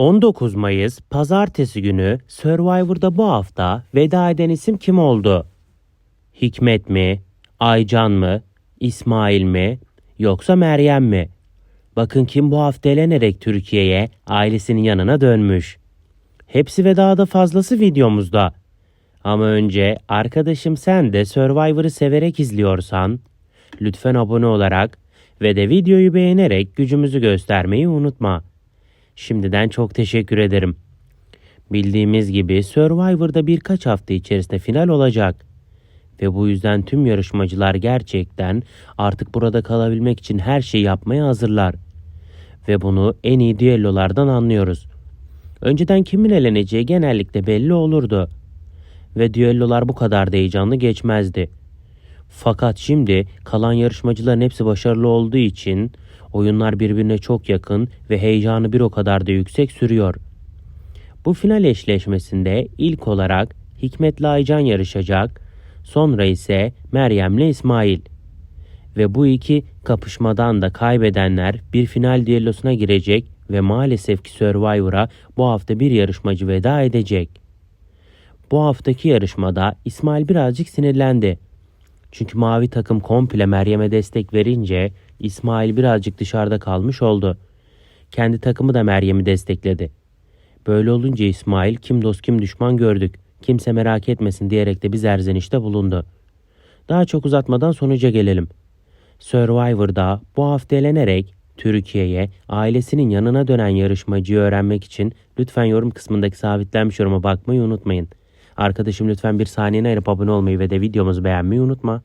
19 Mayıs Pazartesi günü Survivor'da bu hafta veda eden isim kim oldu? Hikmet mi? Aycan mı? İsmail mi? Yoksa Meryem mi? Bakın kim bu hafta elenerek Türkiye'ye ailesinin yanına dönmüş. Hepsi ve daha da fazlası videomuzda. Ama önce arkadaşım sen de Survivor'ı severek izliyorsan lütfen abone olarak ve de videoyu beğenerek gücümüzü göstermeyi unutma. Şimdiden çok teşekkür ederim. Bildiğimiz gibi Survivor'da birkaç hafta içerisinde final olacak. Ve bu yüzden tüm yarışmacılar gerçekten artık burada kalabilmek için her şeyi yapmaya hazırlar. Ve bunu en iyi düellolardan anlıyoruz. Önceden kimin eleneceği genellikle belli olurdu. Ve düellolar bu kadar da heyecanlı geçmezdi. Fakat şimdi kalan yarışmacıların hepsi başarılı olduğu için oyunlar birbirine çok yakın ve heyecanı bir o kadar da yüksek sürüyor. Bu final eşleşmesinde ilk olarak Hikmet'le Aycan yarışacak, sonra ise Meryem'le İsmail. Ve bu iki kapışmadan da kaybedenler bir final düellosuna girecek ve maalesef ki Survivor'a bu hafta bir yarışmacı veda edecek. Bu haftaki yarışmada İsmail birazcık sinirlendi. Çünkü mavi takım komple Meryem'e destek verince İsmail birazcık dışarıda kalmış oldu. Kendi takımı da Meryem'i destekledi. Böyle olunca İsmail kim dost kim düşman gördük. Kimse merak etmesin diyerek de bir zerzenişte bulundu. Daha çok uzatmadan sonuca gelelim. Survivor'da bu hafta elenerek Türkiye'ye ailesinin yanına dönen yarışmacıyı öğrenmek için lütfen yorum kısmındaki sabitlenmiş yoruma bakmayı unutmayın. Arkadaşım lütfen bir saniyene ayırıp abone olmayı ve de videomuzu beğenmeyi unutma.